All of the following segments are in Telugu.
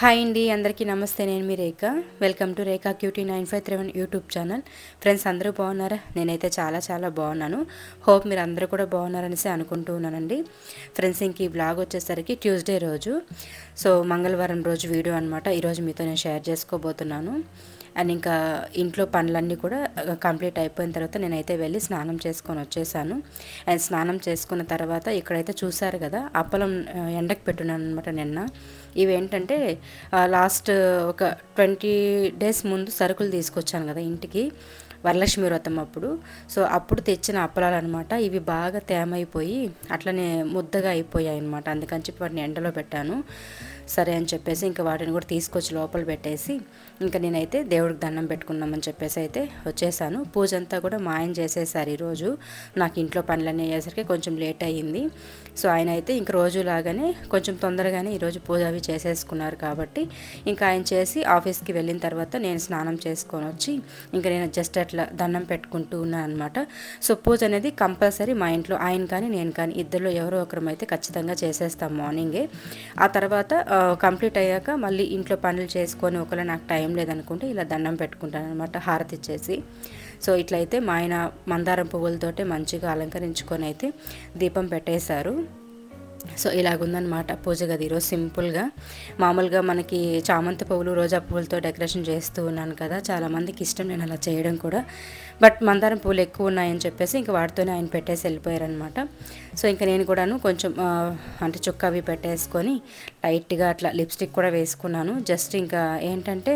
హాయ్ అండి అందరికీ నమస్తే. నేను మీ Rekha. Welcome to Rekha cutie nine five three one YouTube channel. Friends అందరూ బాగున్నారా? నేనైతే చాలా చాలా బాగున్నాను. హోప్ మీరు అందరూ కూడా బాగున్నారనేసి అనుకుంటూ ఉన్నానండి. ఫ్రెండ్స్ ఇంక ఈ బ్లాగ్ వచ్చేసరికి ట్యూస్డే రోజు. సో మంగళవారం రోజు వీడియో అనమాట ఈరోజు మీతో నేను షేర్ చేసుకోబోతున్నాను. అండ్ ఇంకా ఇంట్లో పనులన్నీ కూడా కంప్లీట్ అయిపోయిన తర్వాత నేనైతే వెళ్ళి స్నానం చేసుకొని వచ్చేసాను. అండ్ స్నానం చేసుకున్న తర్వాత ఇక్కడైతే చూసారు కదా అప్పలం ఎండకు పెట్టున్నాను అనమాట నిన్న. ఇవేంటంటే లాస్ట్ ఒక ట్వంటీ డేస్ ముందు సరుకులు తీసుకొచ్చాను కదా ఇంటికి. వరలక్ష్మి వ్రతం అప్పుడు. సో అప్పుడు తెచ్చిన అప్పలాలు అనమాట ఇవి బాగా తేమైపోయి అట్లనే ముద్దగా అయిపోయాయి అనమాట అందుకని చెప్పి వాటిని ఎండలో పెట్టాను. సరే అని చెప్పేసి ఇంకా వాటిని కూడా తీసుకొచ్చి లోపల పెట్టేసి ఇంకా నేనైతే దేవుడికి దండం పెట్టుకున్నామని చెప్పేసి అయితే వచ్చేసాను. పూజ అంతా కూడా మా ఆయన చేసేసారు ఈరోజు. నాకు ఇంట్లో పనులన్నీ అయ్యేసరికి కొంచెం లేట్ అయ్యింది. సో ఆయన అయితే ఇంక రోజు లాగానే కొంచెం తొందరగానే ఈరోజు పూజ అవి చేసేసుకున్నారు కాబట్టి ఇంకా ఆయన చేసి ఆఫీస్కి వెళ్ళిన తర్వాత నేను స్నానం చేసుకొని వచ్చి ఇంకా నేను జస్ట్ అట్లా దండం పెట్టుకుంటూ ఉన్నాను అనమాట సో పూజ అనేది కంపల్సరీ మా ఇంట్లో ఆయన కానీ నేను కానీ ఇద్దరిలో ఎవరో ఒకరం అయితే ఖచ్చితంగా చేసేస్తాం మార్నింగే. ఆ తర్వాత కంప్లీట్ అయ్యాక మళ్ళీ ఇంట్లో పనులు చేసుకొని ఒకవేళ నాకు టైం లేదనుకుంటే ఇలా దండం పెట్టుకుంటాను అనమాట హారతి ఇచ్చేసి. సో ఇట్లయితే మా ఆయన మందారం పువ్వులతోటే మంచిగా అలంకరించుకొని అయితే దీపం పెట్టేశారు. సో ఇలాగుందనమాట పూజ గది ఈరోజు సింపుల్గా. మామూలుగా మనకి చామంతి పువ్వులు రోజా పువ్వులతో డెకరేషన్ చేస్తూ ఉన్నాను కదా చాలామందికి ఇష్టం నేను అలా చేయడం కూడా. బట్ మందారం పువ్వులు ఎక్కువ ఉన్నాయని చెప్పేసి ఇంకా వాటితోనే ఆయన పెట్టేసి వెళ్ళిపోయారనమాట సో ఇంకా నేను కూడాను కొంచెం అంటే చుక్క అవి పెట్టేసుకొని లైట్గా అట్లా లిప్స్టిక్ కూడా వేసుకున్నాను. జస్ట్ ఇంకా ఏంటంటే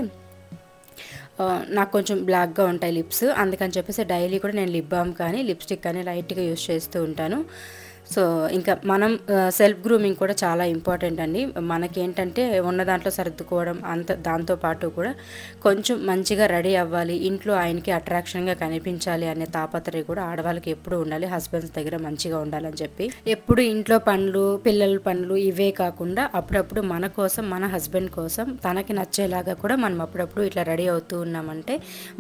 నాకు కొంచెం బ్లాక్గా ఉంటాయి లిప్స్. అందుకని చెప్పేసి డైలీ కూడా నేను లిప్ బామ్ కానీ లిప్స్టిక్ కానీ లైట్గా యూస్ చేస్తూ ఉంటాను. సో ఇంకా మనం సెల్ఫ్ గ్రూమింగ్ కూడా చాలా ఇంపార్టెంట్ అండి. మనకేంటంటే ఉన్న దాంట్లో సర్దుకోవడం అంత దాంతో పాటు కూడా కొంచెం మంచిగా రెడీ అవ్వాలి ఇంట్లో ఆయనకి అట్రాక్షన్గా కనిపించాలి అనే తాపత్రయం కూడా ఆడవాళ్ళకి ఎప్పుడు ఉండాలి హస్బెండ్స్ దగ్గర మంచిగా ఉండాలని చెప్పి. ఎప్పుడు ఇంట్లో పనులు పిల్లల పనులు ఇవే కాకుండా అప్పుడప్పుడు మన కోసం మన హస్బెండ్ కోసం తనకి నచ్చేలాగా కూడా మనం అప్పుడప్పుడు ఇట్లా రెడీ అవుతూ ఉన్నామంటే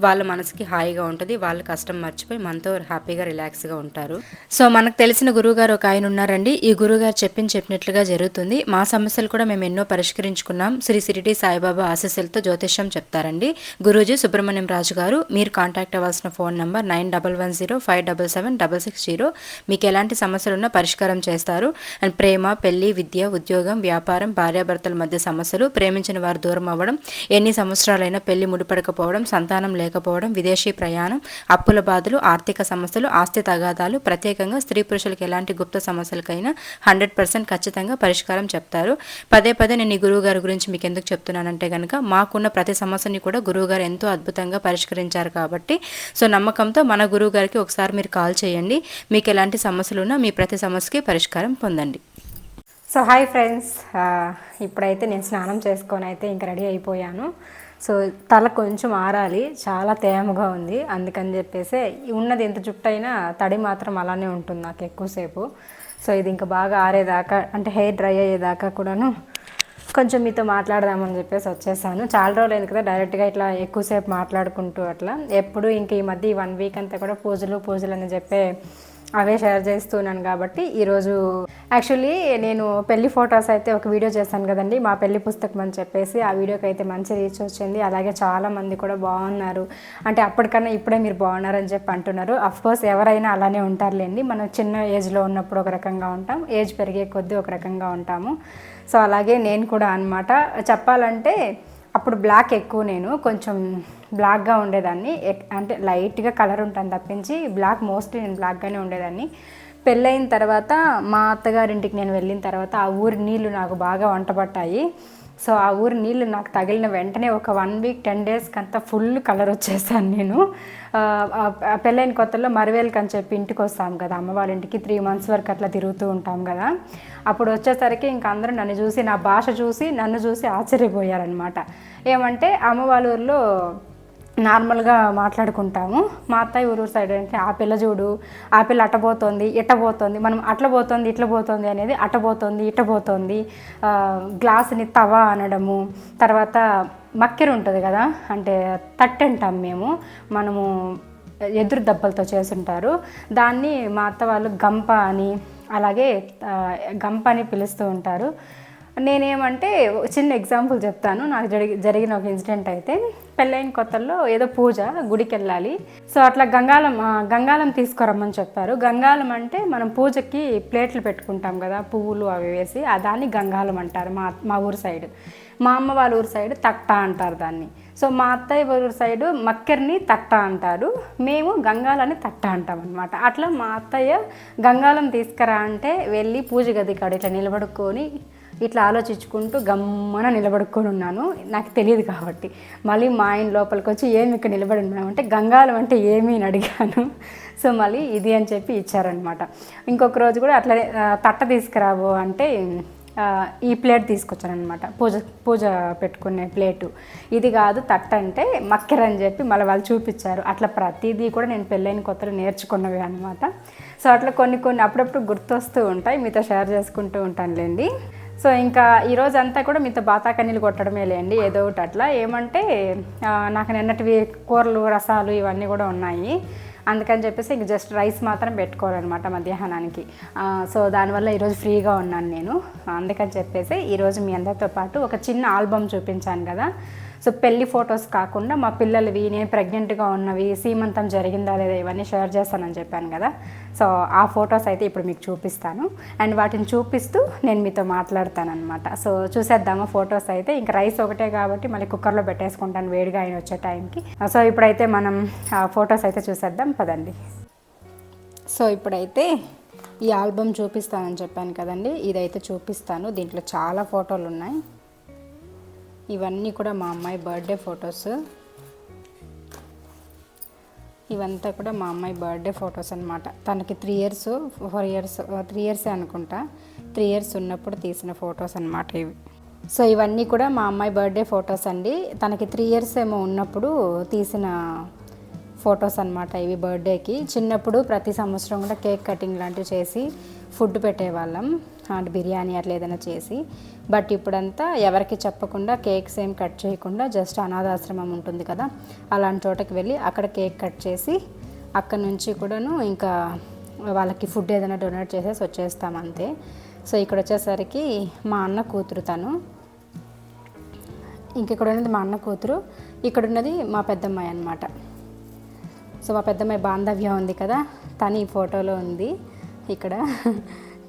వాళ్ళ మనసుకి హాయిగా ఉంటుంది వాళ్ళ కష్టం మర్చిపోయి మనతో హ్యాపీగా రిలాక్స్గా ఉంటారు. సో మనకు తెలిసిన గురువుగారు ఒక ఆయన ఉన్నారండి. ఈ గురుగారు చెప్పింది చెప్పినట్లుగా జరుగుతుంది. మా సమస్యలు కూడా మేము ఎన్నో పరిష్కరించుకున్నాం. శ్రీ సిరిటి సాయిబాబా ఆశీస్సులతో జ్యోతిష్యం చెప్తారండి. గురూజీ సుబ్రహ్మణ్యం రాజు గారు మీరు కాంటాక్ట్ అవ్వాల్సిన phone number nine double one zero five double seven double six zero. మీకు ఎలాంటి సమస్యలు ఉన్నా పరిష్కారం చేస్తారు. అండ్ ప్రేమ పెళ్ళి విద్య ఉద్యోగం వ్యాపారం భార్యాభర్తల మధ్య సమస్యలు ప్రేమించిన వారు దూరం అవ్వడం ఎన్ని సంవత్సరాలైనా పెళ్ళి ముడిపడకపోవడం సంతానం లేకపోవడం విదేశీ ప్రయాణం అప్పుల బాధలు ఆర్థిక సమస్యలు ఆస్తి తగాదాలు ప్రత్యేకంగా స్త్రీ పురుషులకు ఎలాంటి గుప్త సమస్యలకైనా హండ్రెడ్ పర్సెంట్ ఖచ్చితంగా పరిష్కారం చెప్తారు. పదే పదే నేను ఈ గురువు గారి గురించి మీకు ఎందుకు చెప్తున్నానంటే కనుక మాకున్న ప్రతి సమస్యని కూడా గురువు గారు ఎంతో అద్భుతంగా పరిష్కరించారు కాబట్టి సో నమ్మకంతో మన గురువుగారికి ఒకసారి మీరు కాల్ చేయండి. మీకు ఎలాంటి సమస్యలు ఉన్నా మీ ప్రతి సమస్యకి పరిష్కారం పొందండి. So hi friends. ఇప్పుడైతే నేను స్నానం చేసుకొని అయితే ఇంకా రెడీ అయిపోయాను. సో తల కొంచెం ఆరాలి చాలా తేమగా ఉంది. అందుకని చెప్పేసి ఉన్నది ఎంత జుట్టు అయినా తడి మాత్రం అలానే ఉంటుంది నాకు ఎక్కువసేపు. సో ఇది ఇంకా బాగా ఆరేదాకా అంటే హెయిర్ డ్రై అయ్యేదాకా కూడాను కొంచెం మీతో మాట్లాడదామని చెప్పేసి వచ్చేసాను. చాలా రోజులు అయింది కదా డైరెక్ట్గా ఇట్లా ఎక్కువసేపు మాట్లాడుకుంటూ అట్లా. ఎప్పుడు ఇంక ఈ మధ్య ఈ వన్ వీక్ అంతా కూడా పూజలు పూజలు అని చెప్పే అవే షేర్ చేస్తున్నాను కాబట్టి ఈరోజు యాక్చువల్లీ నేను పెళ్ళి ఫొటోస్ అయితే ఒక వీడియో చేశాను కదండి. మా పెళ్ళి పుస్తకం అని చెప్పేసి ఆ వీడియోకి అయితే మంచి రీచ్ వచ్చింది. అలాగే చాలా మంది కూడా బాగున్నారు. అంటే అప్పటికన్నా ఇప్పుడే మీరు బాగున్నారని చెప్పి అంటున్నారు. కోర్స్ ఎవరైనా అలానే ఉంటారులేండి. మనం చిన్న ఏజ్లో ఉన్నప్పుడు ఒక రకంగా ఉంటాం. ఏజ్ పెరిగే కొద్దీ ఒక రకంగా ఉంటాము. సో అలాగే నేను కూడా అన్నమాట. చెప్పాలంటే అప్పుడు బ్లాక్ ఎక్కువ నేను. కొంచెం బ్లాక్గా ఉండేదాన్ని. ఎక్- అంటే లైట్గా కలర్ ఉంటాను తప్పించి బ్లాక్ మోస్ట్లీ నేను బ్లాక్గానే ఉండేదాన్ని. పెళ్ళైన తర్వాత మా అత్తగారింటికి నేను వెళ్ళిన తర్వాత ఆ ఊరి నీళ్ళు నాకు బాగా వంట పట్టాయి సో ఆ ఊరి నీళ్ళు నాకు తగిలిన వెంటనే ఒక వన్ వీక్ టెన్ డేస్కి అంతా ఫుల్ కలర్ వచ్చేసాను నేను. పెళ్ళైన కొత్తలో మరివేలకి అని చెప్పి ఇంటికి వస్తాం కదా అమ్మ వాళ్ళ ఇంటికి త్రీ మంత్స్ వరకు అట్లా తిరుగుతూ ఉంటాం కదా. అప్పుడు వచ్చేసరికి ఇంక అందరూ నన్ను చూసి నా భాష చూసి నన్ను చూసి ఆశ్చర్యపోయారనమాట ఏమంటే అమ్మ వాళ్ళ ఊర్లో నార్మల్గా మాట్లాడుకుంటాము. మా అత్తయ్య ఊరు సైడ్ అంటే ఆ పిల్ల చూడు ఆ పిల్ల అట్టబోతోంది ఇట్టబోతోంది మనం అట్ల ఇట్లబోతోంది అనేది అట్టబోతోంది ఇట్టబోతోంది గ్లాస్ని గ్లాసుని తవ అనడము తర్వాత మక్కెర ఉంటుంది కదా అంటే తట్టె అంటాం మేము మనము ఎదురు దెబ్బలతో చేసుంటారు దాన్ని మా అత్త వాళ్ళు గంప అని అలాగే గంప అని పిలుస్తూ ఉంటారు. నేనేమంటే చిన్న ఎగ్జాంపుల్ చెప్తాను. నాకు జరిగి జరిగిన ఒక ఇన్సిడెంట్ అయితే పెళ్ళైన కొత్తల్లో ఏదో పూజ గుడికి వెళ్ళాలి సో అట్లా గంగాలం గంగాలం తీసుకురమ్మని చెప్పారు. గంగాలం అంటే మనం పూజకి ప్లేట్లు పెట్టుకుంటాం కదా పువ్వులు అవి వేసి దాన్ని గంగాలం అంటారు మా మా ఊరు సైడ్. మా అమ్మ వాళ్ళ ఊరు సైడ్ తట్ట అంటారు దాన్ని. సో మా అత్తయ్య ఊరు సైడు మక్కెర్ని తట్ట అంటారు. మేము గంగాలని తట్ట అంటాం అనమాట అట్లా మా అత్తయ్య గంగాలం తీసుకురా అంటే వెళ్ళి పూజ గది కాడ ఇట్లా నిలబడుకొని ఇట్లా ఆలోచించుకుంటూ గమ్మన నిలబడుకొని ఉన్నాను. నాకు తెలియదు కాబట్టి. మళ్ళీ మా ఆయన లోపలికి వచ్చి ఏమి ఇక్కడ నిలబడి ఉన్నాము అంటే గంగాలం అంటే ఏమీ అని అడిగాను. సో మళ్ళీ ఇది అని చెప్పి ఇచ్చారనమాట ఇంకొక రోజు కూడా అట్లా తట్ట తీసుకురావు అంటే ఈ ప్లేట్ తీసుకొచ్చానమాట పూజ పూజ పెట్టుకునే ప్లేటు. ఇది కాదు తట్ట అంటే మక్కెర అని చెప్పి మళ్ళీ వాళ్ళు చూపించారు. అట్లా ప్రతిదీ కూడా నేను పెళ్ళైన కొత్తలో నేర్చుకున్నవి అనమాట సో అట్లా కొన్ని కొన్ని అప్పుడప్పుడు గుర్తొస్తూ ఉంటాయి. మీతో షేర్ చేసుకుంటూ ఉంటానులేండి. సో ఇంకా ఈరోజు అంతా కూడా మీతో బాతాకన్నీలు కొట్టడమే లేండి ఏదో ఒకటి అట్లా. ఏమంటే నాకు నిన్నటివి కూరలు రసాలు ఇవన్నీ కూడా ఉన్నాయి. అందుకని చెప్పేసి ఇంక జస్ట్ రైస్ మాత్రం పెట్టుకోవాలన్నమాట మధ్యాహ్నానికి. సో దానివల్ల ఈరోజు ఫ్రీగా ఉన్నాను నేను. అందుకని చెప్పేసి ఈరోజు మీ అందరితో పాటు ఒక చిన్న ఆల్బమ్ చూపించాను కదా. సో పెళ్ళి ఫొటోస్ కాకుండా మా పిల్లలవి నేను ప్రెగ్నెంట్గా ఉన్నవి సీమంతం జరిగిందా లేదా ఇవన్నీ షేర్ చేస్తానని చెప్పాను కదా. సో ఆ ఫొటోస్ అయితే ఇప్పుడు మీకు చూపిస్తాను. అండ్ వాటిని చూపిస్తూ నేను మీతో మాట్లాడతానమాట సో చూసేద్దామా ఫొటోస్ అయితే. ఇంకా రైస్ ఒకటే కాబట్టి మళ్ళీ కుక్కర్లో పెట్టేసుకుంటాను వేడిగా ఆయన వచ్చే టైంకి. సో ఇప్పుడైతే మనం ఆ ఫొటోస్ అయితే చూసేద్దాం. పదండి. సో ఇప్పుడైతే ఈ ఆల్బమ్ చూపిస్తానని చెప్పాను కదండి. ఇదైతే చూపిస్తాను. దీంట్లో చాలా ఫోటోలు ఉన్నాయి. ఇవన్నీ కూడా మా అమ్మాయి బర్త్డే ఫొటోస్. ఇవంతా కూడా మా అమ్మాయి బర్త్డే ఫొటోస్ అనమాట తనకి three years four years three ఇయర్సే అనుకుంటా. త్రీ ఇయర్స్ ఉన్నప్పుడు తీసిన ఫొటోస్ అనమాట ఇవి. సో ఇవన్నీ కూడా మా అమ్మాయి బర్త్డే ఫొటోస్ అండి. తనకి త్రీ ఇయర్స్ ఏమో ఉన్నప్పుడు తీసిన ఫొటోస్ అనమాట ఇవి బర్త్డేకి. చిన్నప్పుడు ప్రతి సంవత్సరం కూడా కేక్ కటింగ్ లాంటివి చేసి ఫుడ్ పెట్టేవాళ్ళం. అంటే బిర్యానీ అట్లా ఏదైనా చేసి బట్ ఇప్పుడంతా ఎవరికి చెప్పకుండా కేక్స్ ఏం కట్ చేయకుండా జస్ట్ అనాథాశ్రమం ఉంటుంది కదా అలాంటి చోటకి వెళ్ళి అక్కడ కేక్ కట్ చేసి అక్కడ నుంచి కూడాను ఇంకా వాళ్ళకి ఫుడ్ ఏదైనా డొనేట్ చేసేసి వచ్చేస్తాం అంతే. సో ఇక్కడ వచ్చేసరికి మా అన్న కూతురు తను. ఇంకెక్కడ ఉన్నది మా అన్న కూతురు. ఇక్కడ ఉన్నది మా పెద్దమ్మాయి అన్నమాట. సో మా పెద్దమ్మాయి బాంధవ్యం ఉంది కదా తను ఈ ఫోటోలో ఉంది ఇక్కడ.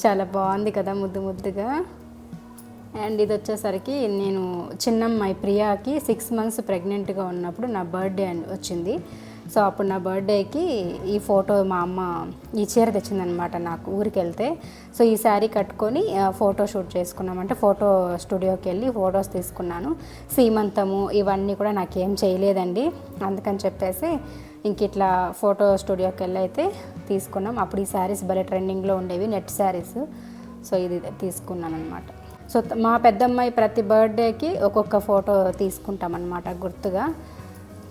చాలా బాగుంది కదా ముద్దు ముద్దుగా. అండ్ ఇది వచ్చేసరికి నేను చిన్నమ్మాయి ప్రియాకి సిక్స్ మంత్స్ ప్రెగ్నెంట్గా ఉన్నప్పుడు నా బర్త్డే వచ్చింది. సో అప్పుడు నా బర్త్డేకి ఈ ఫోటో మా అమ్మ ఈ చీర తెచ్చిందనమాట నాకు ఊరికి వెళ్తే. సో ఈ శారీ కట్టుకొని ఫోటో షూట్ చేసుకున్నాం అంటే ఫోటో స్టూడియోకి వెళ్ళి ఫొటోస్ తీసుకున్నాను. సీమంతము ఇవన్నీ కూడా నాకేం చేయలేదండి. అందుకని చెప్పేసి ఇంక ఇట్లా ఫోటో స్టూడియోకి వెళ్ళి అయితే తీసుకున్నాం. అప్పుడు ఈ శారీస్ భలే ట్రెండింగ్లో ఉండేవి నెట్ శారీస్ సో ఇది తీసుకున్నాను అనమాట సో మా పెద్దమ్మాయి ప్రతి బర్త్డేకి ఒక్కొక్క ఫోటో తీసుకుంటాం అనమాట గుర్తుగా.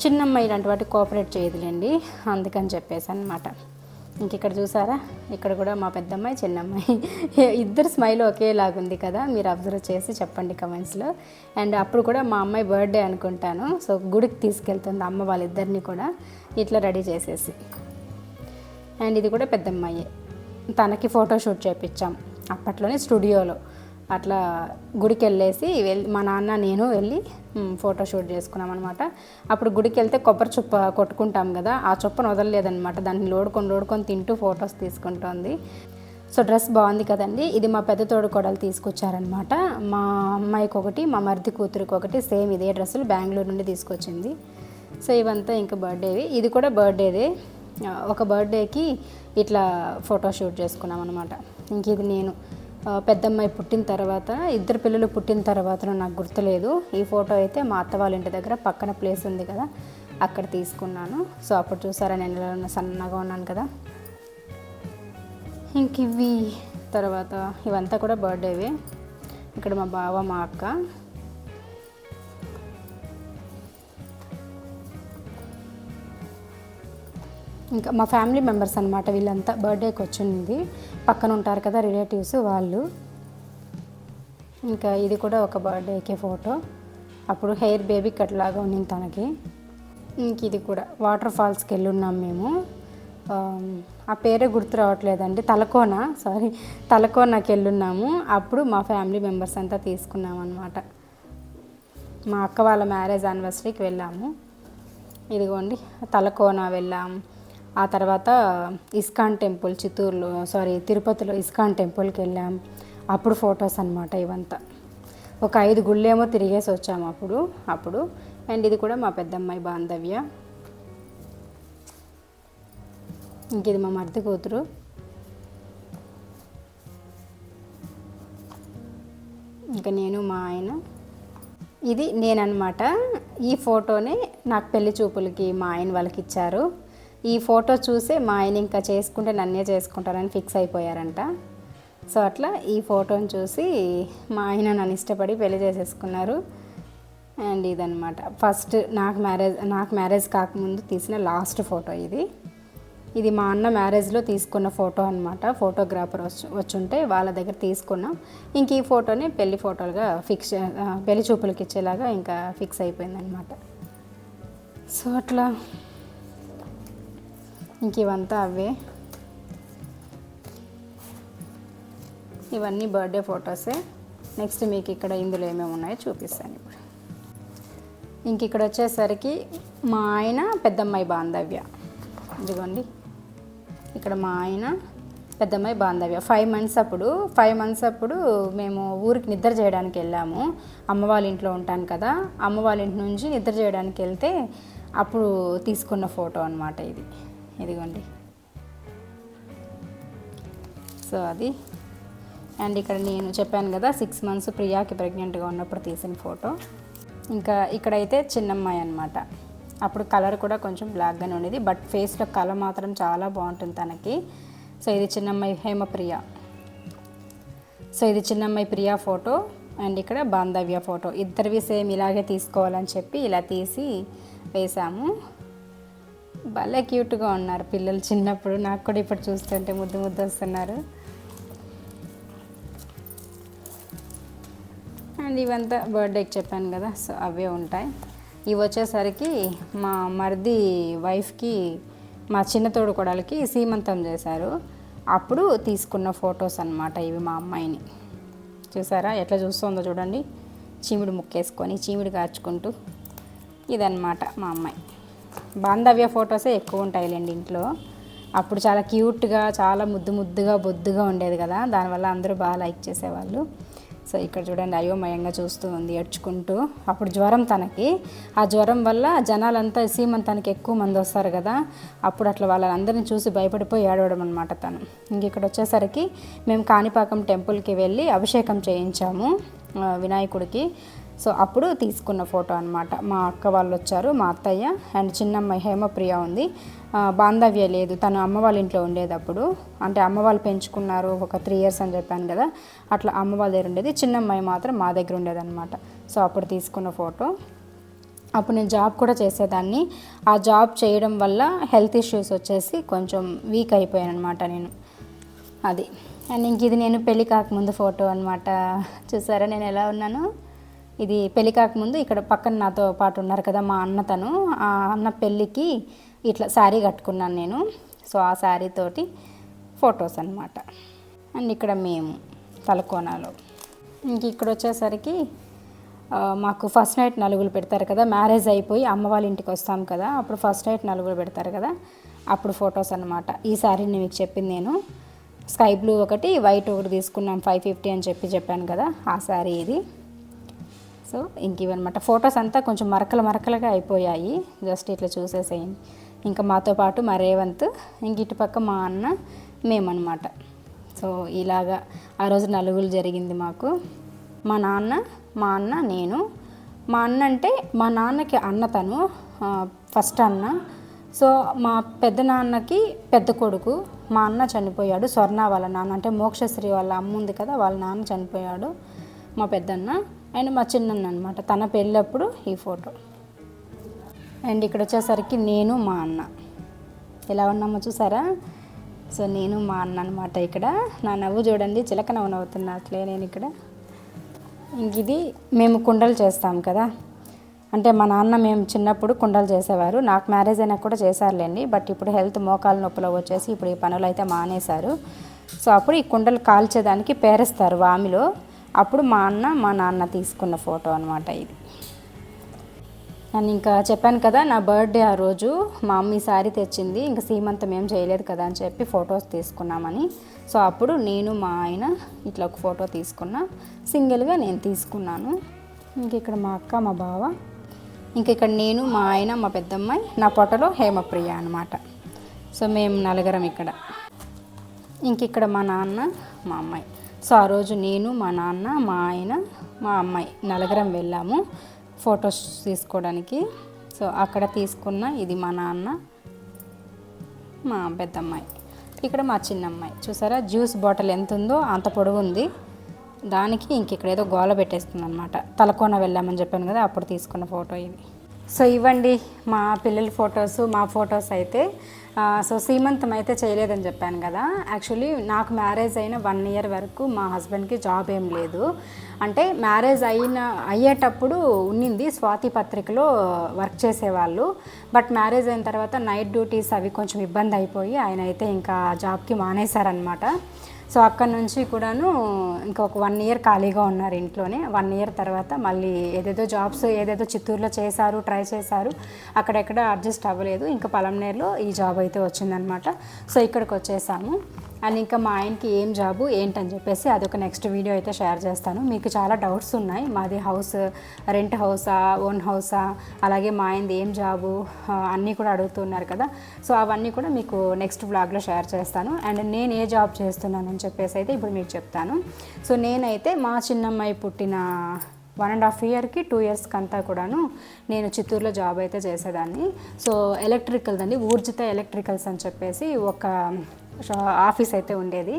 చిన్నమ్మాయి ఇలాంటి వాటి కోఆపరేట్ చేయదులేండి అందుకని చెప్పేసి అనమాట ఇంక ఇక్కడ చూసారా? ఇక్కడ కూడా మా పెద్దమ్మాయి చిన్నమ్మాయి. ఇద్దరు స్మైల్ ఒకేలాగుంది కదా మీరు అబ్జర్వ్ చేసి చెప్పండి కమెంట్స్లో అండ్ అప్పుడు కూడా మా అమ్మాయి బర్త్డే అనుకుంటాను. సో గుడికి తీసుకెళ్తుంది అమ్మ వాళ్ళిద్దరిని కూడా. ఇట్లా రెడీ చేసేసి. అండ్ ఇది కూడా పెద్దమ్మాయే. తనకి ఫోటో షూట్ చేపించాం అప్పట్లోనే స్టూడియోలో. అట్లా గుడికి వెళ్ళేసి వెళ్ళి మా నాన్న నేను వెళ్ళి ఫోటో షూట్ చేసుకున్నాం అనమాట అప్పుడు గుడికి వెళ్తే కొబ్బరి చుప్ప కొట్టుకుంటాం కదా ఆ చుప్పను వదలలేదనమాట దాన్ని లోడుకొని లోడుకొని తింటూ ఫొటోస్ తీసుకుంటోంది. సో డ్రెస్ బాగుంది కదండి. ఇది మా పెద్ద తోడు కొడలు తీసుకొచ్చారనమాట మా అమ్మాయికి ఒకటి మా మరిది కూతురికి ఒకటి సేమ్ ఇదే డ్రెస్సులు బెంగళూరు నుండి తీసుకొచ్చింది. సో ఇవంతా ఇంకా బర్త్డేవి. ఇది కూడా బర్త్డేదే. ఒక బర్త్డేకి ఇట్లా ఫోటో షూట్ చేసుకున్నాం అనమాట ఇంక ఇది నేను. పెద్దమ్మాయి పుట్టిన తర్వాత ఇద్దరు పిల్లలు పుట్టిన తర్వాత నాకు గుర్తులేదు. ఈ ఫోటో అయితే మా అత్త వాళ్ళ ఇంటి దగ్గర పక్కన ప్లేస్ ఉంది కదా అక్కడ తీసుకున్నాను. సో అప్పుడు చూసారా నేను సన్నగా ఉన్నాను కదా. ఇంక ఇవి. తర్వాత ఇవంతా కూడా బర్త్డేవే. ఇక్కడ మా బావ మా అక్క ఇంకా మా ఫ్యామిలీ మెంబర్స్ అనమాట వీళ్ళంతా బర్త్డేకి వచ్చింది. పక్కన ఉంటారు కదా రిలేటివ్స్ వాళ్ళు. ఇంకా ఇది కూడా ఒక బర్త్డేకే ఫోటో. అప్పుడు హెయిర్ బేబీ కట్ లాగా తనకి. ఇంక ఇది కూడా వాటర్ ఫాల్స్కి వెళ్ళున్నాం మేము. ఆ పేరే గుర్తు రావట్లేదండి. తలకోన సారీ తలకోనకి వెళ్ళున్నాము. అప్పుడు మా ఫ్యామిలీ మెంబర్స్ అంతా తీసుకున్నాం అనమాట మా అక్క వాళ్ళ మ్యారేజ్ యానివర్సరీకి వెళ్ళాము. ఇదిగోండి తలకోన వెళ్ళాం. ఆ తర్వాత ఇస్కాన్ టెంపుల్ చిత్తూరులో సారీ తిరుపతిలో ఇస్కాన్ టెంపుల్కి వెళ్ళాం. అప్పుడు ఫొటోస్ అనమాట ఇవంతా. ఒక ఐదు గుళ్ళేమో తిరిగేసి వచ్చాము అప్పుడు అప్పుడు. అండ్ ఇది కూడా మా పెద్దమ్మాయి బాంధవ్య. ఇంక ఇది మా మరిది కూతురు. ఇంకా నేను మా ఆయన. ఇది నేనన్నమాట. ఈ ఫోటోనే నాకు పెళ్ళి చూపులకి మా ఆయన వాళ్ళకి ఇచ్చారు. ఈ ఫోటో చూసే మా ఆయన ఇంకా చేసుకుంటే నన్నే చేసుకుంటారని ఫిక్స్ అయిపోయారంట. సో అట్లా ఈ ఫోటోని చూసి మా ఆయన నన్ను ఇష్టపడి పెళ్ళి చేసేసుకున్నారు. అండ్ ఇదనమాట ఫస్ట్ నాకు మ్యారేజ్ నాకు మ్యారేజ్ కాకముందు తీసిన లాస్ట్ ఫోటో ఇది. ఇది మా అన్న మ్యారేజ్లో తీసుకున్న ఫోటో అనమాట ఫోటోగ్రాఫర్ వచ్చి వచ్చుంటే వాళ్ళ దగ్గర తీసుకున్నాం. ఇంక ఈ ఫోటోని పెళ్ళి ఫోటోలుగా ఫిక్స్ పెళ్ళి చూపులకి ఇచ్చేలాగా ఇంకా ఫిక్స్ అయిపోయిందనమాట సో అట్లా ఇంక ఇవంతా అవే. ఇవన్నీ బర్త్డే ఫొటోసే. నెక్స్ట్ మీకు ఇక్కడ ఇందులో ఏమేమి ఉన్నాయో చూపిస్తాను ఇప్పుడు. ఇంక ఇక్కడ వచ్చేసరికి మా ఆయన పెద్దమ్మాయి బాంధవ్య. ఇదిగోండి. ఇక్కడ మా ఆయన పెద్దమ్మాయి బాంధవ్య. ఫైవ్ మంత్స్ అప్పుడు ఫైవ్ మంత్స్ అప్పుడు మేము ఊరికి నిద్ర చేయడానికి వెళ్ళాము. అమ్మ వాళ్ళ ఇంట్లో ఉంటాను కదా. అమ్మ వాళ్ళ ఇంటి నుంచి నిద్ర చేయడానికి వెళ్తే అప్పుడు తీసుకున్న ఫోటో అనమాట ఇది. ఇదిగోండి. సో అది. అండ్ ఇక్కడ నేను చెప్పాను కదా సిక్స్ మంత్స్ ప్రియాకి ప్రెగ్నెంట్గా ఉన్నప్పుడు తీసిన ఫోటో ఇంకా ఇక్కడైతే చిన్నమ్మాయి అనమాట అప్పుడు కలర్ కూడా కొంచెం బ్లాక్గానే ఉండేది బట్ ఫేస్లో కలర్ మాత్రం చాలా బాగుంటుంది తనకి. సో ఇది చిన్నమ్మాయి హేమప్రియ. సో ఇది చిన్నమ్మాయి ప్రియా ఫోటో అండ్ ఇక్కడ బాంధవ్య ఫోటో ఇద్దరివి సేమ్ ఇలాగే తీసుకోవాలని చెప్పి ఇలా తీసి వేసాము. భలే క్యూట్గా ఉన్నారు పిల్లలు చిన్నప్పుడు. నాకు కూడా ఇప్పుడు చూస్తుంటే ముద్దు ముద్దు వస్తున్నారు. అండ్ ఇవంతా బర్త్డేకి చెప్పాను కదా సో అవే ఉంటాయి. ఇవి వచ్చేసరికి మా మరిది వైఫ్కి మా చిన్న తోడు కొడలకి సీమంతం చేశారు. అప్పుడు తీసుకున్న ఫొటోస్ అన్నమాట ఇవి మా అమ్మాయిని. చూసారా? ఎట్లా చూస్తుందో చూడండి. చీమిడి ముక్కేసుకొని చీమిడి కాచుకుంటూ ఇదన్నమాట మా అమ్మాయి. బాంధవ్య ఫొటోసే ఎక్కువ ఉంటాయిలేండి ఇంట్లో. అప్పుడు చాలా క్యూట్గా చాలా ముద్దు ముద్దుగా బొద్దుగా ఉండేది కదా. దానివల్ల అందరూ బాగా లైక్ చేసేవాళ్ళు. సో ఇక్కడ చూడండి అయోమయంగా చూస్తూ ఉంది ఏడ్చుకుంటూ. అప్పుడు జ్వరం తనకి. ఆ జ్వరం వల్ల జనాలంతా సీమంతానికి ఎక్కువ మంది వస్తారు కదా. అప్పుడు అట్లా వాళ్ళందరిని చూసి భయపడిపోయి ఏడవడం అనమాట తను. ఇంక ఇక్కడ వచ్చేసరికి మేము కాణిపాకం టెంపుల్కి వెళ్ళి అభిషేకం చేయించాము వినాయకుడికి. సో అప్పుడు తీసుకున్న ఫోటో అనమాట మా అక్క వాళ్ళు వచ్చారు మా అత్తయ్య అండ్ చిన్నమ్మాయి హేమప్రియ ఉంది. బాంధవ్య లేదు తను అమ్మ వాళ్ళ ఇంట్లో ఉండేటప్పుడు అంటే అమ్మ వాళ్ళు పెంచుకున్నారు ఒక త్రీ ఇయర్స్ అని చెప్పాను కదా అట్లా అమ్మ వాళ్ళ దగ్గర ఉండేది చిన్నమ్మాయి మాత్రం మా దగ్గర ఉండేదన్నమాట. సో అప్పుడు తీసుకున్న ఫోటో. అప్పుడు నేను జాబ్ కూడా చేసేదాన్ని. ఆ జాబ్ చేయడం వల్ల హెల్త్ ఇష్యూస్ వచ్చేసి కొంచెం వీక్ అయిపోయాను అనమాట నేను. అది. అండ్ ఇంక ఇది నేను పెళ్ళి కాకముందు ఫోటో అనమాట చూసారా నేను ఎలా ఉన్నాను? ఇది పెళ్ళి కాకముందు ఇక్కడ పక్కన నాతో పాటు ఉన్నారు కదా మా అన్న తను. ఆ అన్న పెళ్ళికి ఇట్లా శారీ కట్టుకున్నాను నేను. సో ఆ శారీ తోటి ఫొటోస్ అనమాట అండ్ ఇక్కడ మేము తలకోనాలో ఇంక ఇక్కడ వచ్చేసరికి మాకు ఫస్ట్ నైట్ నలుగులు పెడతారు కదా మ్యారేజ్ అయిపోయి అమ్మ వాళ్ళ ఇంటికి వస్తాం కదా అప్పుడు ఫస్ట్ నైట్ నలుగులు పెడతారు కదా అప్పుడు ఫొటోస్ అనమాట ఈ శారీని మీకు చెప్పింది నేను. స్కై బ్లూ ఒకటి వైట్ ఒకటి తీసుకున్నాం ఫైవ్ ఫిఫ్టీ అని చెప్పి చెప్పాను కదా ఆ శారీ ఇది. సో ఇంక ఇవన్నమాట. ఫొటోస్ అంతా కొంచెం మరకలు మరకలుగా అయిపోయాయి. జస్ట్ ఇట్లా చూసేసేయండి. ఇంకా మాతో పాటు మా రేవంత్ ఇంక ఇటుపక్క మా అన్న మేమన్నమాట. సో ఇలాగా ఆ రోజు నలుగులు జరిగింది మాకు. మా నాన్న మా అన్న నేను. మా అన్న అంటే మా నాన్నకి అన్న తను ఫస్ట్ అన్న. సో మా పెద్ద నాన్నకి పెద్ద కొడుకు. మా అన్న చనిపోయాడు స్వర్ణ వాళ్ళ నాన్న. అంటే మోక్షశ్రీ వాళ్ళ అమ్మ ఉంది కదా వాళ్ళ నాన్న చనిపోయాడు మా పెద్దన్న. అండ్ మా చిన్నన్న అనమాట తన పెళ్ళప్పుడు ఈ ఫోటో. అండ్ ఇక్కడ వచ్చేసరికి నేను మా అన్న. ఎలా ఉన్నామో చూసారా? సో నేను మా అన్న అనమాట ఇక్కడ. నా నవ్వు చూడండి చిలక నవ్వు నవ్వుతున్నా అట్లే నేను ఇక్కడ. ఇంక ఇది మేము కుండలు చేస్తాం కదా. అంటే మా నాన్న మేము చిన్నప్పుడు కుండలు చేసేవారు. నాకు మ్యారేజ్ అయినా కూడా చేశారులేండి. బట్ ఇప్పుడు హెల్త్ మోకాలు నొప్పులు వచ్చేసి ఇప్పుడు ఈ పనులు అయితే మానేశారు. సో అప్పుడు ఈ కుండలు కాల్చేదానికి పేరేస్తారు వామిలో. అప్పుడు మా అన్న మా నాన్న తీసుకున్న ఫోటో అనమాట ఇది. నేను ఇంకా చెప్పాను కదా నా బర్త్డే ఆ రోజు మా అమ్మ ఈ శారీ తెచ్చింది ఇంకా సీమంతం ఏం చేయలేదు కదా అని చెప్పి ఫొటోస్ తీసుకున్నామని. సో అప్పుడు నేను మా ఆయన ఇట్లా ఒక ఫోటో తీసుకున్నా సింగిల్గా నేను తీసుకున్నాను. ఇంక ఇక్కడ మా అక్క మా బావ ఇంక ఇక్కడ నేను మా ఆయన మా పెద్దమ్మాయి నా పొట్టలో హేమప్రియ అనమాట సో మేము నలుగురం ఇక్కడ. ఇంక ఇక్కడ మా నాన్న మా అమ్మాయి. సో ఆ రోజు నేను మా నాన్న మా ఆయన మా అమ్మాయి నలుగురం వెళ్ళాము ఫొటోస్ తీసుకోవడానికి. సో అక్కడ తీసుకున్న ఇది మా నాన్న మా పెద్దమ్మాయి. ఇక్కడ మా చిన్నమ్మాయి. చూసారా? జ్యూస్ బాటిల్ ఎంత ఉందో అంత పొడవు ఉంది దానికి ఇంక ఇక్కడ ఏదో గోల పెట్టేస్తుంది అనమాట తలకోన వెళ్ళామని చెప్పాను కదా అప్పుడు తీసుకున్న ఫోటో ఇది. సో ఇవ్వండి మా పిల్లల ఫొటోస్ మా ఫొటోస్ అయితే సో సీమంతం అయితే చేయలేదని చెప్పాను కదా. యాక్చువల్లీ నాకు మ్యారేజ్ అయిన వన్ ఇయర్ వరకు మా హస్బెండ్కి జాబ్ ఏం లేదు. అంటే మ్యారేజ్ అయిన అయ్యేటప్పుడు ఉన్నింది స్వాతి పత్రికలో వర్క్ చేసేవాళ్ళు. బట్ మ్యారేజ్ అయిన తర్వాత నైట్ డ్యూటీస్ అవి కొంచెం ఇబ్బంది అయిపోయి ఆయన అయితే ఇంకా జాబ్కి మానేశారనమాట సో అక్కడ నుంచి కూడాను ఇంకా ఒక వన్ ఇయర్ ఖాళీగా ఉన్నారు ఇంట్లోనే. వన్ ఇయర్ తర్వాత మళ్ళీ ఏదేదో జాబ్స్ ఏదేదో చిత్తూరులో చేశారు ట్రై చేశారు. అక్కడెక్కడ అడ్జస్ట్ అవ్వలేదు. ఇంకా పలంనేరులో ఈ జాబ్ అయితే వచ్చిందనమాట. సో ఇక్కడికి వచ్చేసాము. అండ్ ఇంకా మా ఆయనకి ఏం జాబు ఏంటని చెప్పేసి అదొక నెక్స్ట్ వీడియో అయితే షేర్ చేస్తాను. మీకు చాలా డౌట్స్ ఉన్నాయి. మాది హౌస్ రెంట్ హౌసా ఓన్ హౌసా అలాగే మా ఆయనది ఏం జాబు అన్నీ కూడా అడుగుతున్నారు కదా. సో అవన్నీ కూడా మీకు నెక్స్ట్ బ్లాగ్లో షేర్ చేస్తాను. అండ్ నేను ఏ జాబ్ చేస్తున్నానని చెప్పేసి అయితే ఇప్పుడు మీకు చెప్తాను. సో నేనైతే మా చిన్నమ్మాయి పుట్టిన వన్ అండ్ హాఫ్ ఇయర్కి టూ ఇయర్స్కి అంతా కూడాను నేను చిత్తూరులో జాబ్ అయితే చేసేదాన్ని. సో ఎలక్ట్రికల్ అండి ఊర్జిత ఎలక్ట్రికల్స్ అని చెప్పేసి ఒక ఆఫీస్ అయితే ఉండేది.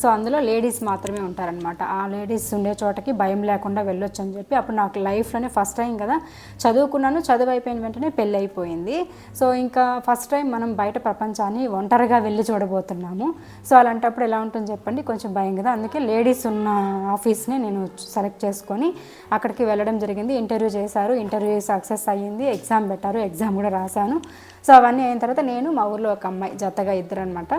సో అందులో లేడీస్ మాత్రమే ఉంటారనమాట ఆ లేడీస్ ఉండే చోటకి భయం లేకుండా వెళ్ళొచ్చు అని చెప్పి అప్పుడు నాకు లైఫ్లోనే ఫస్ట్ టైం కదా చదువుకున్నాను చదువు అయిపోయిన వెంటనే పెళ్ళి అయిపోయింది సో ఇంకా ఫస్ట్ టైం మనం బయట ప్రపంచాన్ని ఒంటరిగా వెళ్ళి చూడబోతున్నాము. సో అలాంటప్పుడు ఎలా ఉంటుందో చెప్పండి కొంచెం భయం కదా. అందుకే లేడీస్ ఉన్న ఆఫీస్ని నేను సెలెక్ట్ చేసుకొని అక్కడికి వెళ్ళడం జరిగింది. ఇంటర్వ్యూ చేశారు ఇంటర్వ్యూ సక్సెస్ అయ్యింది ఎగ్జామ్ పెట్టారు ఎగ్జామ్ కూడా రాశాను. సో అవన్నీ అయిన తర్వాత నేను మా ఊర్లో ఒక అమ్మాయి జతగా ఇద్దరు అనమాట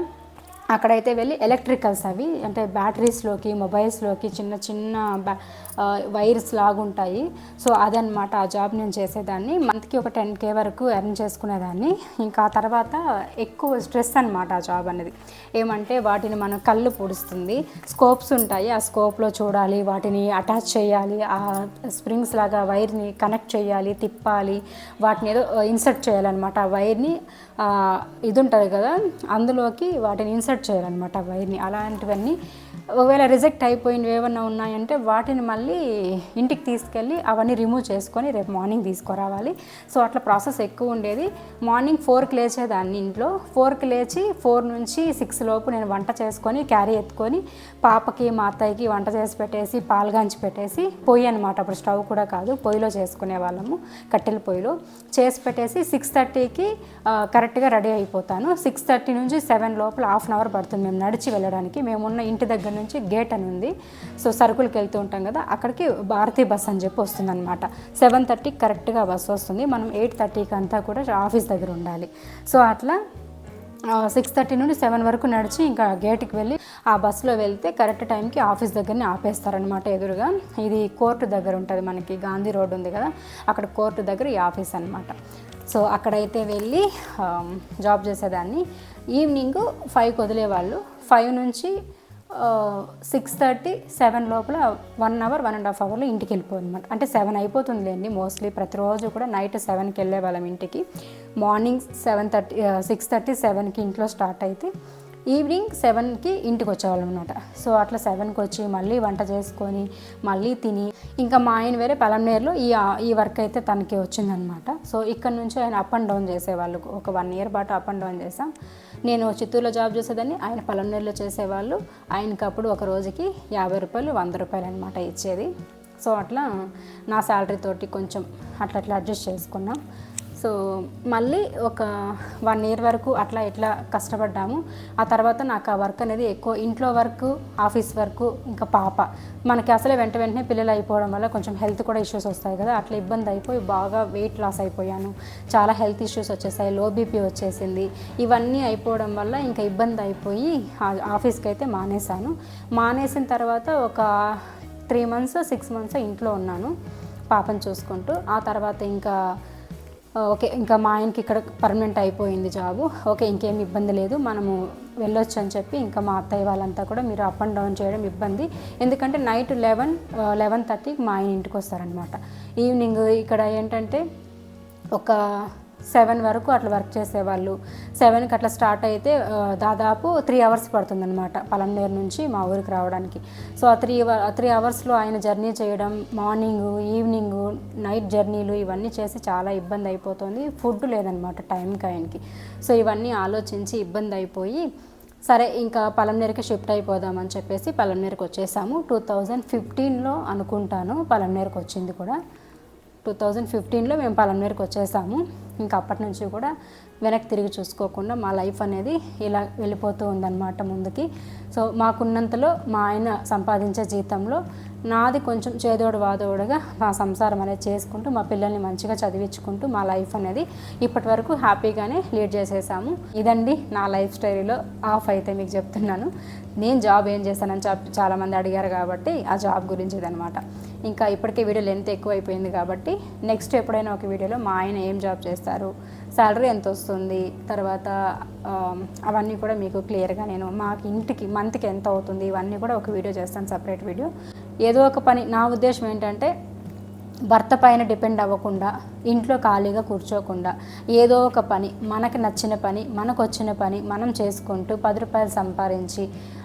అక్కడైతే వెళ్ళి ఎలక్ట్రికల్స్ అవి అంటే బ్యాటరీస్లోకి మొబైల్స్లోకి చిన్న చిన్న బ్యా వైర్స్ లాగుంటాయి. సో అదనమాట ఆ జాబ్ నేను చేసేదాన్ని. మంత్కి ఒక టెన్ కే వరకు ఎర్న్ చేసుకునేదాన్ని. ఇంకా తర్వాత ఎక్కువ స్ట్రెస్ అనమాట ఆ జాబ్ అనేది. ఏమంటే వాటిని మనం కళ్ళు పొడుస్తుంది. స్కోప్స్ ఉంటాయి. ఆ స్కోప్లో చూడాలి వాటిని అటాచ్ చేయాలి ఆ స్ప్రింగ్స్ లాగా వైర్ని కనెక్ట్ చేయాలి తిప్పాలి వాటిని ఏదో ఇన్సర్ట్ చేయాలన్నమాట. ఆ వైర్ని ఇది ఉంటుంది కదా అందులోకి వాటిని ఇన్సర్ట్ చేయాలన్నమాట వైర్ని. అలాంటివన్నీ ఒకవేళ రిజెక్ట్ అయిపోయినవి ఏమన్నా ఉన్నాయంటే వాటిని మళ్ళీ ఇంటికి తీసుకెళ్ళి అవన్నీ రిమూవ్ చేసుకొని రేపు మార్నింగ్ తీసుకురావాలి. సో అట్లా ప్రాసెస్ ఎక్కువ ఉండేది. మార్నింగ్ ఫోర్కి లేచేదాన్ని ఇంట్లో. ఫోర్కి లేచి ఫోర్ నుంచి సిక్స్ లోపు నేను వంట చేసుకొని క్యారీ ఎత్తుకొని పాపకి మా అత్తయ్యకి వంట చేసి పెట్టేసి పాలుగాంచి పెట్టేసి పొయ్యి అనమాట అప్పుడు స్టవ్ కూడా కాదు. పొయ్యిలో చేసుకునే వాళ్ళము కట్టెల పొయ్యిలో. చేసి పెట్టేసి సిక్స్ థర్టీకి కరెక్ట్గా రెడీ అయిపోతాను. సిక్స్ థర్టీ నుంచి సెవెన్ లోపల హాఫ్ అన్ అవర్ పడుతుంది. మేము నడిచి వెళ్ళడానికి. మేము ఉన్న ఇంటి దగ్గర నుంచి గేట్ అని ఉంది. సో సరుకులకి వెళ్తూ ఉంటాం కదా అక్కడికి భారతీ బస్ అని చెప్పి వస్తుంది అనమాట సెవెన్ థర్టీకి కరెక్ట్గా బస్ వస్తుంది. మనం ఎయిట్ థర్టీకి అంతా కూడా ఆఫీస్ దగ్గర ఉండాలి. సో అట్లా సిక్స్ థర్టీ నుండి సెవెన్ వరకు నడిచి ఇంకా గేట్కి వెళ్ళి ఆ బస్సులో వెళ్తే కరెక్ట్ టైంకి ఆఫీస్ దగ్గరనే ఆపేస్తారనమాట ఎదురుగా. ఇది కోర్టు దగ్గర ఉంటుంది మనకి గాంధీ రోడ్ ఉంది కదా అక్కడ కోర్టు దగ్గర ఈ ఆఫీస్ అనమాట సో అక్కడైతే వెళ్ళి జాబ్ చేసేదాన్ని. ఈవినింగ్ ఫైవ్కి వదిలేవాళ్ళు. ఫైవ్ నుంచి సిక్స్ థర్టీ సెవెన్ లోపల one hour one and half అవర్లో ఇంటికి వెళ్ళిపోయింది అనమాట అంటే సెవెన్ అయిపోతుందిలేండి మోస్ట్లీ ప్రతిరోజు కూడా నైట్ సెవెన్కి వెళ్ళే వాళ్ళం ఇంటికి. Morning seven thirty six thirty సెవెన్కి ఇంట్లో స్టార్ట్ అయితే ఈవినింగ్ సెవెన్కి ఇంటికి వచ్చేవాళ్ళం అనమాట సో అట్లా సెవెన్కి వచ్చి మళ్ళీ వంట చేసుకొని మళ్ళీ తిని ఇంకా మా ఆయన వేరే పలంనేరులో ఈ ఈ వర్క్ అయితే తనకి వచ్చిందనమాట సో ఇక్కడ నుంచి ఆయన అప్ అండ్ డౌన్ చేసేవాళ్ళు. ఒక వన్ ఇయర్ పాటు అప్ అండ్ డౌన్ చేసాం. నేను చిత్తూరులో జాబ్ చేసేదాన్ని. ఆయన పలంనేరులో చేసేవాళ్ళు. ఆయనకి అప్పుడు ఒక రోజుకి యాభై రూపాయలు వంద రూపాయలు అనమాట ఇచ్చేది. సో అట్లా నా శాలరీ తోటి కొంచెం అట్లా అట్లా అడ్జస్ట్ చేసుకున్నాం. సో మళ్ళీ ఒక వన్ ఇయర్ వరకు అట్లా ఇట్లా కష్టపడ్డాము. ఆ తర్వాత నాకు ఆ వర్క్ అనేది ఎక్కువ ఇంట్లో వర్క్ ఆఫీస్ వర్క్ ఇంకా పాప. మనకి అసలే వెంట వెంటనే పిల్లలు అయిపోవడం వల్ల కొంచెం హెల్త్ కూడా ఇష్యూస్ వస్తాయి కదా. అట్లా ఇబ్బంది అయిపోయి బాగా వెయిట్ లాస్ అయిపోయాను. చాలా హెల్త్ ఇష్యూస్ వచ్చేసాయి లో బీపీ వచ్చేసింది. ఇవన్నీ అయిపోవడం వల్ల ఇంకా ఇబ్బంది అయిపోయి ఆఫీస్కి అయితే మానేశాను. మానేసిన తర్వాత ఒక త్రీ మంత్స్ సిక్స్ మంత్స్ ఇంట్లో ఉన్నాను పాపను చూసుకుంటూ. ఆ తర్వాత ఇంకా ఓకే ఇంకా మా ఆయనకి ఇక్కడ పర్మనెంట్ అయిపోయింది జాబు ఓకే ఇంకేం ఇబ్బంది లేదు మనము వెళ్ళొచ్చు అని చెప్పి ఇంకా మా అత్తయ్య వాళ్ళంతా కూడా మీరు అప్ అండ్ డౌన్ చేయడం ఇబ్బంది. ఎందుకంటే నైట్ లెవెన్ లెవెన్ థర్టీకి మా ఆయన ఇంటికి వస్తారనమాట ఈవినింగ్ ఇక్కడ ఏంటంటే ఒక సెవెన్ వరకు అట్లా వర్క్ చేసేవాళ్ళు. సెవెన్కి అట్లా స్టార్ట్ అయితే దాదాపు త్రీ అవర్స్ పడుతుందన్నమాట పలంనేరు నుంచి మా ఊరికి రావడానికి. సో ఆ త్రీ త్రీ అవర్స్లో ఆయన జర్నీ చేయడం మార్నింగ్ ఈవినింగ్ నైట్ జర్నీలు ఇవన్నీ చేసి చాలా ఇబ్బంది అయిపోతుంది. ఫుడ్ లేదనమాట టైంకి ఆయనకి. సో ఇవన్నీ ఆలోచించి ఇబ్బంది అయిపోయి సరే ఇంకా పలంనేరుకి షిఫ్ట్ అయిపోదామని చెప్పేసి పలంనేరుకి వచ్చేసాము టూ థౌజండ్ ఫిఫ్టీన్లో అనుకుంటాను పలంనేరుకి వచ్చింది కూడా. టూ థౌజండ్ ఫిఫ్టీన్లో మేము పలంనేరుకి వచ్చేసాము. ఇంకా అప్పటి నుంచి కూడా వెనక్కి తిరిగి చూసుకోకుండా మా లైఫ్ అనేది ఇలా వెళ్ళిపోతూ ఉందన్నమాట ముందుకి. సో మాకున్నంతలో మా ఆయన సంపాదించే జీతంలో నాది కొంచెం చేదోడు వాదోడుగా మా సంసారం అనేది చేసుకుంటూ మా పిల్లల్ని మంచిగా చదివించుకుంటూ మా లైఫ్ అనేది ఇప్పటి వరకు హ్యాపీగానే లీడ్ చేసేసాము. ఇదండి నా లైఫ్ స్టైల్లో ఆఫ్ అయితే మీకు చెప్తున్నాను. నేను జాబ్ ఏం చేశానని చెప్పి చాలామంది అడిగారు కాబట్టి ఆ జాబ్ గురించి ఇదనమాట ఇంకా ఇప్పటికే వీడియో లెంత్ ఎక్కువైపోయింది కాబట్టి నెక్స్ట్ ఎప్పుడైనా ఒక వీడియోలో మా ఆయన ఏం జాబ్ చేస్తారు శాలరీ ఎంత వస్తుంది తర్వాత అవన్నీ కూడా మీకు క్లియర్గా నేను మాకు ఇంటికి మంత్కి ఎంత అవుతుంది ఇవన్నీ కూడా ఒక వీడియో చేస్తాను సపరేట్ వీడియో. ఏదో ఒక పని నా ఉద్దేశం ఏంటంటే భర్త పైన డిపెండ్ అవ్వకుండా ఇంట్లో ఖాళీగా కూర్చోకుండా ఏదో ఒక పని మనకు నచ్చిన పని మనకు వచ్చిన పని మనం చేసుకుంటూ పది రూపాయలు సంపాదించి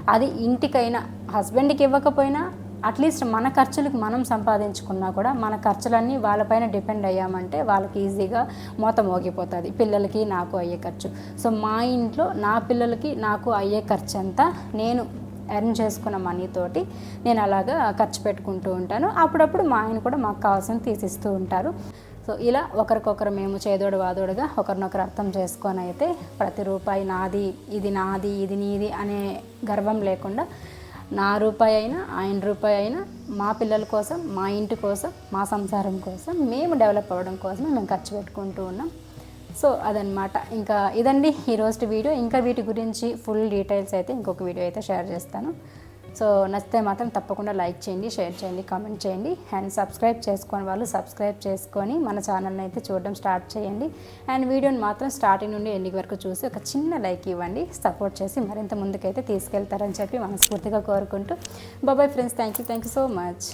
అది ఇంటికైనా హస్బెండ్కి ఇవ్వకపోయినా అట్లీస్ట్ మన ఖర్చులకు మనం సంపాదించుకున్నా కూడా మన ఖర్చులన్నీ వాళ్ళపైన డిపెండ్ అయ్యామంటే వాళ్ళకి ఈజీగా మూత మోగిపోతుంది. పిల్లలకి నాకు అయ్యే ఖర్చు. సో మా ఇంట్లో నా పిల్లలకి నాకు అయ్యే ఖర్చు అంతా నేను ఎర్న్ చేసుకున్న మనీతోటి నేను అలాగా ఖర్చు పెట్టుకుంటూ ఉంటాను. అప్పుడప్పుడు మా ఆయన కూడా మాకు కావాల్సిన తీసిస్తూ ఉంటారు. సో ఇలా ఒకరికొకరు మేము చేదోడు వాదోడుగా ఒకరినొకరు అర్థం చేసుకొని అయితే ప్రతి రూపాయి నాది ఇది నాది ఇది నీది అనే గర్వం లేకుండా నా రూపాయి అయినా ఆయన రూపాయి అయినా మా పిల్లల కోసం మా ఇంటి కోసం మా సంసారం కోసం మేము డెవలప్ అవ్వడం కోసం మేము ఖర్చు పెట్టుకుంటూ ఉన్నాం. సో అదనమాట ఇంకా ఇదండి ఈరోజు వీడియో. ఇంకా వీటి గురించి ఫుల్ డీటెయిల్స్ అయితే ఇంకొక వీడియో అయితే షేర్ చేస్తాను. సో నచ్చితే మాత్రం తప్పకుండా లైక్ చేయండి షేర్ చేయండి కామెంట్ చేయండి. అండ్ సబ్స్క్రైబ్ చేసుకొని వాళ్ళు సబ్స్క్రైబ్ చేసుకొని మన ఛానల్ని అయితే చూడడం స్టార్ట్ చేయండి. అండ్ వీడియోని మాత్రం స్టార్టింగ్ నుండి ఎండింగ్ వరకు చూసి ఒక చిన్న లైక్ ఇవ్వండి. సపోర్ట్ చేసి మరింత ముందుకైతే తీసుకెళ్తారని చెప్పి మనస్ఫూర్తిగా కోరుకుంటూ. బాబాయ్ friends thank you thank you so much